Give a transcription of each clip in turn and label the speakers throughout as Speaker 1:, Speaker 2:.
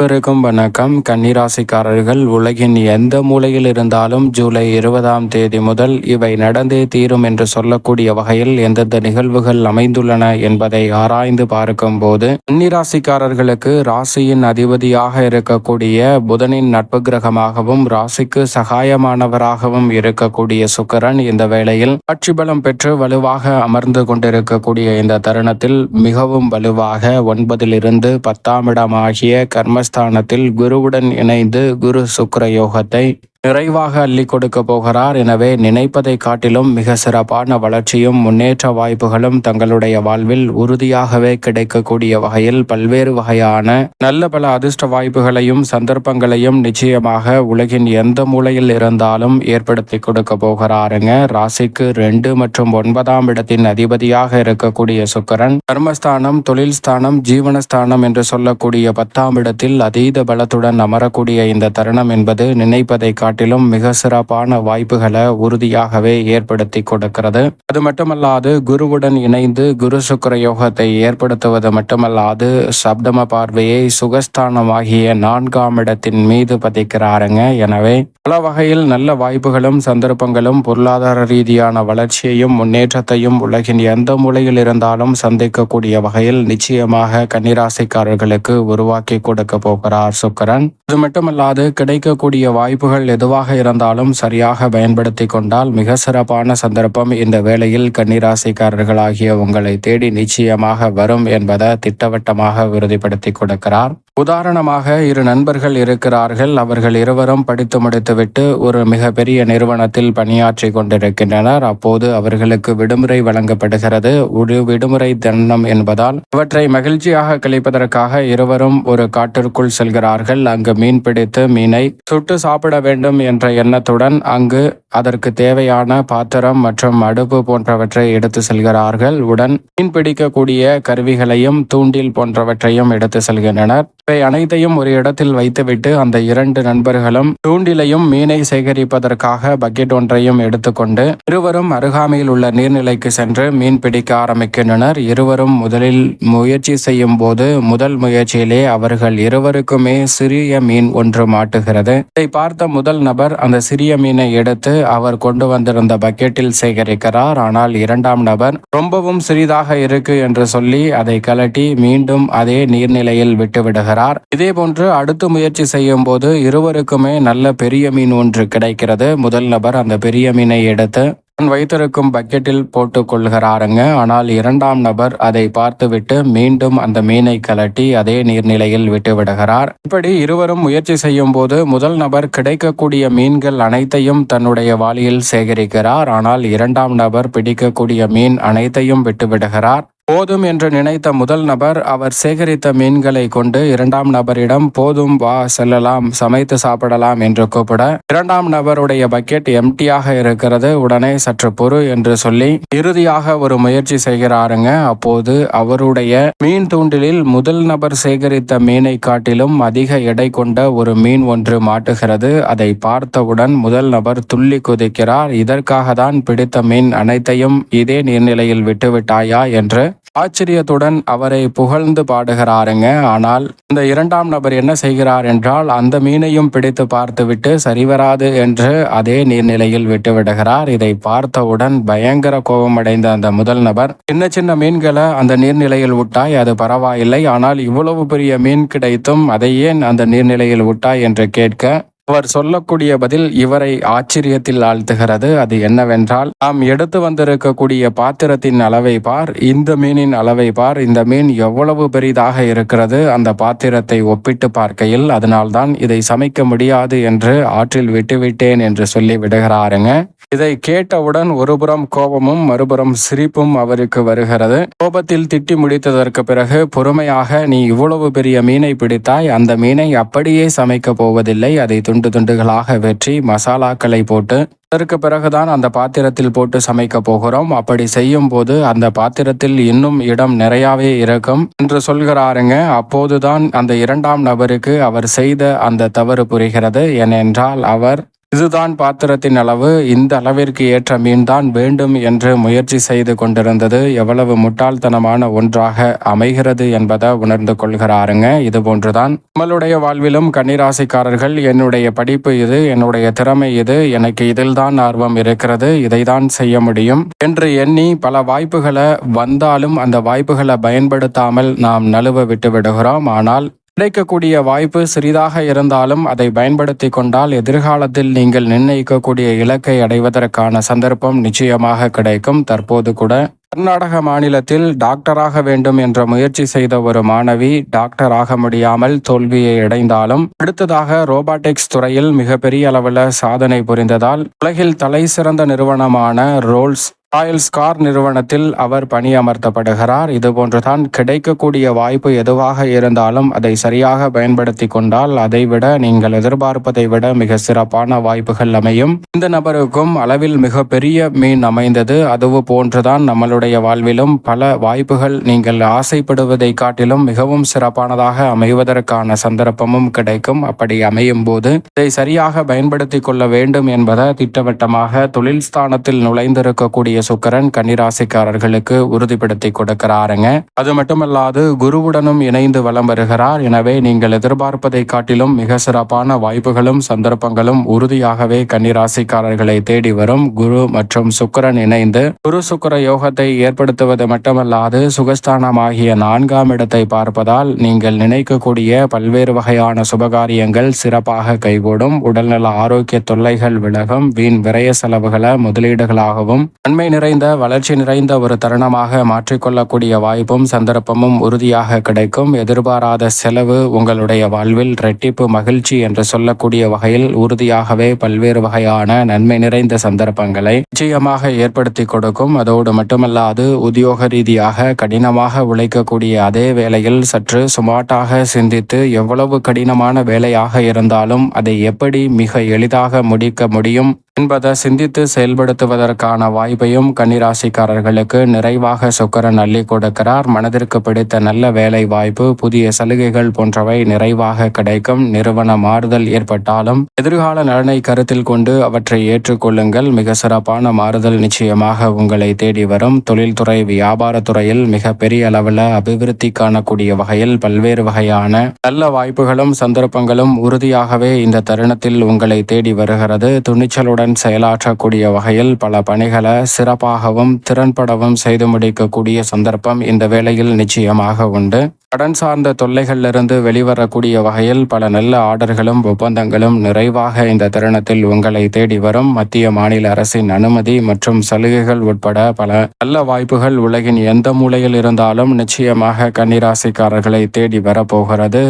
Speaker 1: அனைவருக்கும் வணக்கம். கன்னிராசிக்காரர்கள் உலகின் எந்த மூலையில் இருந்தாலும் ஜூலை இருபதாம் தேதி முதல் இவை நடந்தே தீரும் என்று சொல்லக்கூடிய வகையில் எந்தெந்த நிகழ்வுகள் அமைந்துள்ளன என்பதை ஆராய்ந்து பார்க்கும் போது கன்னிராசிக்காரர்களுக்கு ராசியின் அதிபதியாக இருக்கக்கூடிய புதனின் நட்பு கிரகமாகவும் ராசிக்கு சகாயமானவராகவும் இருக்கக்கூடிய சுக்கரன் இந்த வேளையில் ஆட்சி பலம் பெற்று வலுவாக அமர்ந்து கொண்டிருக்கக்கூடிய இந்த தருணத்தில் மிகவும் வலுவாக ஒன்பதிலிருந்து பத்தாம் இடமாகிய ஸ்தானத்தில் குருவுடன் இணைந்து குரு சுக்கர யோகத்தை நிறைவாக அள்ளி கொடுக்க போகிறார். எனவே நினைப்பதை காட்டிலும் மிக சிறப்பான வளர்ச்சியும் முன்னேற்ற வாய்ப்புகளும் தங்களுடைய வாழ்வில் உறுதியாகவே கிடைக்கக்கூடிய வகையில் பல்வேறு வகையான நல்ல பல அதிர்ஷ்ட வாய்ப்புகளையும் சந்தர்ப்பங்களையும் நிச்சயமாக உலகின் எந்த மூலையில் இருந்தாலும் ஏற்படுத்தி கொடுக்க போகிறாருங்க. ராசிக்கு ரெண்டு மற்றும் ஒன்பதாம் இடத்தின் அதிபதியாக இருக்கக்கூடிய சுக்கரன் கர்மஸ்தானம் தொழில் ஸ்தானம் ஜீவனஸ்தானம் என்று சொல்லக்கூடிய பத்தாம் இடத்தில் அதீத பலத்துடன் அமரக்கூடிய இந்த தருணம் என்பது நினைப்பதை காட்டிலும் மிக சிறப்பான வாய்ப்புகளை உறுதியாகவே ஏற்படுத்தி கொடுக்கிறது. அது மட்டுமல்லாது குருவுடன் இணைந்து குரு சுக்கர யோகத்தை ஏற்படுத்துவது மட்டுமல்லாது சப்தம பார்வையை சுகஸ்தானமாகிய நான்காம் இடத்தின் மீது பதிக்கிறாருங்க. எனவே பல வகையில் நல்ல வாய்ப்புகளும் சந்தர்ப்பங்களும் பொருளாதார ரீதியான வளர்ச்சியையும் முன்னேற்றத்தையும் உலகின் எந்த மூலையில் இருந்தாலும் சந்திக்கக்கூடிய வகையில் நிச்சயமாக கன்னிராசிக்காரர்களுக்கு உருவாக்கி கொடுக்க போகிறார் சுக்கரன். அது மட்டுமல்லாது கிடைக்கக்கூடிய வாய்ப்புகள் எதுவாக இருந்தாலும் சரியாக பயன்படுத்தி கொண்டால் மிக சிறப்பான சந்தர்ப்பம். இந்த வேளையில் கன்னிராசிக்காரர்களாகிய உங்களை தேடி நிச்சயமாக வரும் என்பதை திட்டவட்டமாக உறுதிப்படுத்தி கொடுக்கிறார். உதாரணமாக இரு நண்பர்கள் இருக்கிறார்கள். அவர்கள் இருவரும் படித்து முடித்துவிட்டு ஒரு மிகப்பெரிய நிறுவனத்தில் பணியாற்றி கொண்டிருக்கின்றனர். அப்போது அவர்களுக்கு விடுமுறை வழங்கப்படுகிறது. ஒரு விடுமுறை தினம் என்பதால் அவற்றை மகிழ்ச்சியாக கழிப்பதற்காக இருவரும் ஒரு காட்டிற்குள் செல்கிறார்கள். அங்கு மீன் பிடித்து மீனை சுட்டு சாப்பிட வேண்டும் என்ற எண்ணத்துடன் அங்கு அதற்கு தேவையான பாத்திரம் மற்றும் அடுப்பு போன்றவற்றை எடுத்து செல்கிறார்கள். உடன் மீன் பிடிக்கக்கூடிய கருவிகளையும் தூண்டில் போன்றவற்றையும் எடுத்து செல்கின்றனர். இவை அனைத்தையும் ஒரு இடத்தில் வைத்துவிட்டு அந்த இரண்டு நண்பர்களும் தூண்டிலையும் மீனை சேகரிப்பதற்காக பக்கெட் ஒன்றையும் எடுத்துக்கொண்டு இருவரும் அருகாமையில் உள்ள நீர்நிலைக்கு சென்று மீன் பிடிக்க ஆரம்பிக்கின்றனர். இருவரும் முதலில் முயற்சி செய்யும் போது முதல் முயற்சியிலே அவர்கள் இருவருக்குமே சிறிய மீன் ஒன்று மாட்டுகிறது. இதை பார்த்த முதல் நபர் அந்த சிறிய மீனை எடுத்து அவர் கொண்டு வந்திருந்த பக்கெட்டில் சேகரிக்கிறார். ஆனால் இரண்டாம் நபர் ரொம்பவும் சிறிதாக இருக்கு என்று சொல்லி அதை கலட்டி மீண்டும் அதே நீர்நிலையில் விட்டுவிடுகிறார். விடுகிறார் இதே போன்று அடுத்து முயற்சி செய்யும் போது இருவருக்குமே நல்ல பெரிய மீன் ஒன்று கிடைக்கிறது. முதல் நபர் அந்த பெரிய மீனை எடுத்து தன் வைத்திருக்கும் பக்கெட்டில் போட்டு கொள்கிறாருங்க. ஆனால் இரண்டாம் நபர் அதை பார்த்துவிட்டு மீண்டும் அந்த மீனை கலட்டி அதே நீர்நிலையில் விட்டு விடுகிறார். இப்படி இருவரும் முயற்சி செய்யும் போது முதல் நபர் கிடைக்கக்கூடிய மீன்கள் அனைத்தையும் தன்னுடைய வாளியில் சேகரிக்கிறார். ஆனால் இரண்டாம் நபர் பிடிக்கக்கூடிய மீன் அனைத்தையும் விட்டு விடுகிறார். போதும் என்று நினைத்த முதல் நபர் அவர் சேகரித்த மீன்களை கொண்டு இரண்டாம் நபரிடம் போதும் வா செல்லலாம் சமைத்து சாப்பிடலாம் என்று கூப்பிட இரண்டாம் நபருடைய பக்கெட் எம்டியாக இருக்கிறது உடனே சற்று பொறு என்று சொல்லி இறுதியாக ஒரு முயற்சி செய்கிறாருங்க. அப்போது அவருடைய மீன் தூண்டிலில் முதல் நபர் சேகரித்த மீனை காட்டிலும் அதிக எடை கொண்ட ஒரு மீன் ஒன்று மாட்டுகிறது. அதை பார்த்தவுடன் முதல் நபர் துள்ளி குதிக்கிறார். இதற்காக தான் பிடித்த மீன் அனைத்தையும் இதே நீர்நிலையில் விட்டுவிட்டாயா? என்று ஆச்சரியத்துடன் அவரை புகழ்ந்து பாடுகிறாருங்க. ஆனால் இந்த இரண்டாம் நபர் என்ன செய்கிறார் என்றால் அந்த மீனையும் பிடித்து பார்த்துவிட்டு சரிவராது என்று அதே நீர்நிலையில் விட்டுவிடுகிறார் இதை பார்த்தவுடன் பயங்கர கோபமடைந்த அந்த முதல் நபர் சின்ன சின்ன மீன்களை அந்த நீர்நிலையில் விட்டாய் அது பரவாயில்லை. ஆனால் இவ்வளவு பெரிய மீன் கிடைத்தும் அதை ஏன் அந்த நீர்நிலையில் விட்டாய்? என்று கேட்க அவர் சொல்லக்கூடிய பதில் இவரை ஆச்சரியத்தில் ஆழ்த்துகிறது. அது என்னவென்றால் நாம் எடுத்து வந்திருக்கக்கூடிய பாத்திரத்தின் அளவை பார் இந்த மீனின் அளவை பார் இந்த மீன் எவ்வளவு பெரிதாக இருக்கிறது அந்த பாத்திரத்தை ஒப்பிட்டு பார்க்கையில் அதனால்தான் இதை சமைக்க முடியாது என்று ஆற்றில் விட்டுவிட்டேன் என்று சொல்லி விடுகிறாருங்க. இதை கேட்டவுடன் ஒருபுறம் கோபமும் மறுபுறம் சிரிப்பும் அவருக்கு வருகிறது. கோபத்தில் திட்டி முடித்ததற்கு பிறகு பொறுமையாக நீ இவ்வளவு பெரிய மீனை பிடித்தாய் அந்த மீனை அப்படியே சமைக்க போவதில்லை. அதை துண்டு துண்டுகளாக வெற்றி மசாலாக்களை போட்டு அதற்கு பிறகுதான் அந்த பாத்திரத்தில் போட்டு சமைக்க போகிறோம். அப்படி செய்யும் போது அந்த பாத்திரத்தில் இன்னும் இடம் நிறையாவே இருக்கும். என்று சொல்கிறாருங்க. அப்போதுதான் அந்த இரண்டாம் நபருக்கு அவர் செய்த அந்த தவறு புரிகிறது. ஏனென்றால் அவர் இதுதான் பாத்திரத்தின் அளவு. இந்த அளவிற்கு ஏற்ற மீன்தான் வேண்டும் என்று முயற்சி செய்து கொண்டிருந்தது. எவ்வளவு முட்டாள்தனமான ஒன்றாக அமைகிறது என்பதை உணர்ந்து கொள்கிறாருங்க. இது போன்றுதான். நம்மளுடைய வாழ்விலும் கன்னிராசிக்காரர்கள் என்னுடைய படிப்பு இது என்னுடைய திறமை இது எனக்கு இதில்தான் ஆர்வம் இருக்கிறது இதை தான் செய்ய முடியும் என்று எண்ணி பல வாய்ப்புகளை வந்தாலும் அந்த வாய்ப்புகளை பயன்படுத்தாமல் நாம் நழுவ விட்டு விடுகிறோம். ஆனால் கிடைக்கக்கூடிய வாய்ப்பு சிறிதாக இருந்தாலும் அதை பயன்படுத்தி கொண்டால் எதிர்காலத்தில் நீங்கள் நிர்ணயிக்கக்கூடிய இலக்கை அடைவதற்கான சந்தர்ப்பம் நிச்சயமாக கிடைக்கும். தற்போது கூட கர்நாடக மாநிலத்தில் டாக்டராக வேண்டும் என்ற முயற்சி செய்த ஒரு மாணவி டாக்டர் ஆக முடியாமல் தோல்வியை அடைந்தாலும் அடுத்ததாக ரோபாட்டிக்ஸ் துறையில் மிகப்பெரிய அளவில் சாதனை புரிந்ததால் உலகில் தலை சிறந்த நிறுவனமான ரோல்ஸ் ராயல்ஸ் கார் நிறுவனத்தில் அவர் பணியமர்த்தப்படுகிறார். இதுபோன்றுதான் கிடைக்கக்கூடிய வாய்ப்பு எதுவாக இருந்தாலும் அதை சரியாக பயன்படுத்தி கொண்டால் அதைவிட நீங்கள் எதிர்பார்ப்பதை விட மிக சிறப்பான வாய்ப்புகள் அமையும். இந்த நபருக்கும் அளவில் மிக பெரிய மீன் அமைந்தது. அதுவு போன்றுதான் நம்மளுடைய வாழ்விலும் பல வாய்ப்புகள் நீங்கள் ஆசைப்படுவதை காட்டிலும் மிகவும் சிறப்பானதாக அமைவதற்கான சந்தர்ப்பமும் கிடைக்கும். அப்படி அமையும் போது இதை சரியாக பயன்படுத்தி கொள்ள வேண்டும் என்பதை திட்டவட்டமாக தொழில் ஸ்தானத்தில் நுழைந்திருக்கக்கூடிய சுக்கரன் கன்னிராசிக்காரர்களுக்கு உறுதிப்படுத்தி கொடுக்கிறாருங்க. அது மட்டுமல்லாது குருவுடனும் இணைந்து வலம் வருகிறார். எனவே நீங்கள் எதிர்பார்ப்பதை காட்டிலும் மிக சிறப்பான வாய்ப்புகளும் சந்தர்ப்பங்களும் உறுதியாகவே கன்னிராசிக்காரர்களை தேடி வரும். குரு மற்றும் சுக்கரன் இணைந்து குரு சுக்கர யோகத்தை ஏற்படுத்துவது மட்டுமல்லாது சுகஸ்தானமாகிய நான்காம் இடத்தை பார்ப்பதால் நீங்கள் நினைக்கக்கூடிய பல்வேறு வகையான சுபகாரியங்கள் சிறப்பாக கைகூடும். உடல்நல ஆரோக்கிய தொல்லைகள் விலகும். வீண் விரய செலவுகளை முதலீடுகளாகவும் நன்மை நிறைந்த வளர்ச்சி நிறைந்த ஒரு தருணமாக மாற்றிக்கொள்ளக்கூடிய வாய்ப்பும் சந்தர்ப்பமும் உறுதியாக கிடைக்கும். எதிர்பாராத செலவு உங்களுடைய வாழ்வில் ரெட்டிப்பு மகிழ்ச்சி என்று சொல்லக்கூடிய வகையில் உறுதியாகவே பல்வேறு வகையான நன்மை நிறைந்த சந்தர்ப்பங்களை நிச்சயமாக ஏற்படுத்தி கொடுக்கும். அதோடு மட்டுமல்ல மட்டுமல்லாது உத்தியோக ரீதியாக கடினமாக உழைக்கக்கூடிய அதே வேளையில் சற்று சுமாட்டாக சிந்தித்து எவ்வளவு கடினமான வேலையாக இருந்தாலும் அதை எப்படி மிக எளிதாக முடிக்க முடியும்? என்பதை சிந்தித்து செயல்படுத்துவதற்கான வாய்ப்பையும் கன்னிராசிக்காரர்களுக்கு நிறைவாக சுக்கரன் அள்ளி கொடுக்கிறார். மனதிற்கு பிடித்த நல்ல வேலை வாய்ப்பு புதிய சலுகைகள் போன்றவை நிறைவாக கிடைக்கும். நிறுவன மாறுதல் ஏற்பட்டாலும் எதிர்கால நலனை கருத்தில் கொண்டு அவற்றை ஏற்றுக்கொள்ளுங்கள். மிக சிறப்பான மாறுதல் நிச்சயமாக உங்களை தேடி வரும். தொழில்துறை வியாபாரத்துறையில் மிக பெரிய அளவில் அபிவிருத்தி காணக்கூடிய வகையில் பல்வேறு வகையான நல்ல வாய்ப்புகளும் சந்தர்ப்பங்களும் உறுதியாகவே இந்த தருணத்தில் உங்களை தேடி வருகிறது. துணிச்சலுடன் திறனுடன் செயலாற்றக்கூடிய வகையில் பல பணிகளை சிறப்பாகவும் திறன்படவும் செய்து முடிக்கக்கூடிய சந்தர்ப்பம் இந்த வேளையில் நிச்சயமாக உண்டு. கடன் சார்ந்த தொல்லைகளிலிருந்து வெளிவரக்கூடிய வகையில் பல நல்ல ஆர்டர்களும் ஒப்பந்தங்களும் நிறைவாக இந்த தருணத்தில் உங்களை தேடி வரும். மத்திய மாநில அரசின் அனுமதி மற்றும் சலுகைகள் உட்பட பல நல்ல வாய்ப்புகள் உலகின் எந்த மூலையில் இருந்தாலும் நிச்சயமாக கன்னிராசிக்காரர்களை தேடி வரப்போகிறது.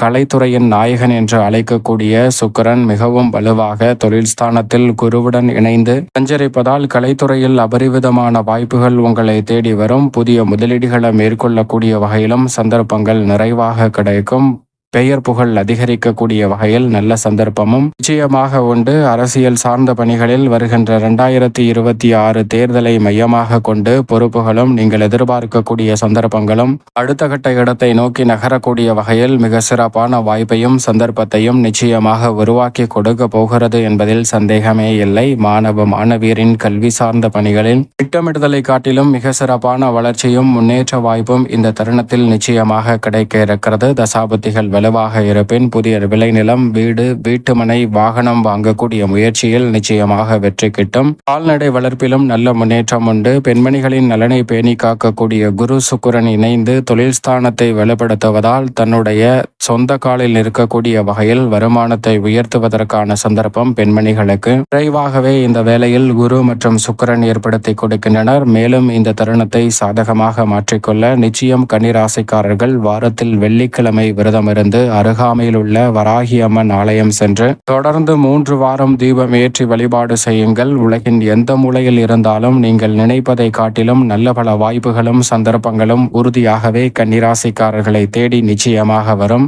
Speaker 1: கலைத்துறையின் நாயகன் என்று அழைக்கக்கூடிய சுக்கரன் மிகவும் வலுவாக தொழில் ஸ்தானத்தில் குருவுடன் இணைந்து சஞ்சரிப்பதால் கலைத்துறையில் அபரிவிதமான வாய்ப்புகள் உங்களை தேடி வரும். புதிய முதலீடுகளை மேற்கொள்ளக்கூடிய வகையிலும் சந்தர்ப்பங்கள் நிறைவாக கிடைக்கும். பெயர் புகழ் அதிகரிக்கக்கூடிய வகையில் நல்ல சந்தர்ப்பமும் நிச்சயமாக உண்டு. அரசியல் சார்ந்த பணிகளில் வருகின்ற இரண்டாயிரத்தி இருபத்தி ஆறு தேர்தலை மையமாக கொண்டு பொறுப்புகளும் நீங்கள் எதிர்பார்க்கக்கூடிய சந்தர்ப்பங்களும் அடுத்த கட்ட இடத்தை நோக்கி நகரக்கூடிய வகையில் மிக சிறப்பான வாய்ப்பையும் சந்தர்ப்பத்தையும் நிச்சயமாக உருவாக்கி கொடுக்க போகிறது என்பதில் சந்தேகமே இல்லை. மாணவ மாணவியரின் கல்வி சார்ந்த பணிகளில் திட்டமிடுதலை காட்டிலும் மிக சிறப்பான வளர்ச்சியும் முன்னேற்ற வாய்ப்பும் இந்த தருணத்தில் நிச்சயமாக கிடைக்க இருக்கிறது. தசாபத்திகள் வலுவாக இருப்பின் புதிய விளைநிலம் வீடு வீட்டுமனை வாகனம் வாங்கக்கூடிய முயற்சியில் நிச்சயமாக வெற்றி கிட்டும். கால்நடை வளர்ப்பிலும் நல்ல முன்னேற்றம் உண்டு. பெண்மணிகளின் நலனை பேணி காக்கக்கூடிய குரு சுக்குரன் இணைந்து தொழில் ஸ்தானத்தை வலுப்படுத்துவதால் தன்னுடைய சொந்த காலில் இருக்கக்கூடிய வகையில் வருமானத்தை உயர்த்துவதற்கான சந்தர்ப்பம் பெண்மணிகளுக்கு. விரைவாகவே இந்த வேளையில் குரு மற்றும் சுக்கரன் ஏற்படுத்தி கொடுக்கின்றனர். மேலும் இந்த தருணத்தை சாதகமாக மாற்றிக்கொள்ள நிச்சயம் கன்னிராசிக்காரர்கள் வாரத்தில் வெள்ளிக்கிழமை விரதம் இருந்து இருந்து அருகாமையில் உள்ள வராகி அம்மன் ஆலயம் சென்று தொடர்ந்து மூன்று வாரம் தீபம் ஏற்றி வழிபாடு செய்யுங்கள். உலகின் எந்த மூலையில் இருந்தாலும் நீங்கள் நினைப்பதை காட்டிலும் நல்ல பல வாய்ப்புகளும் சந்தர்ப்பங்களும் உறுதியாகவே கன்னிராசிக்காரர்களை தேடி நிச்சயமாக வரும்.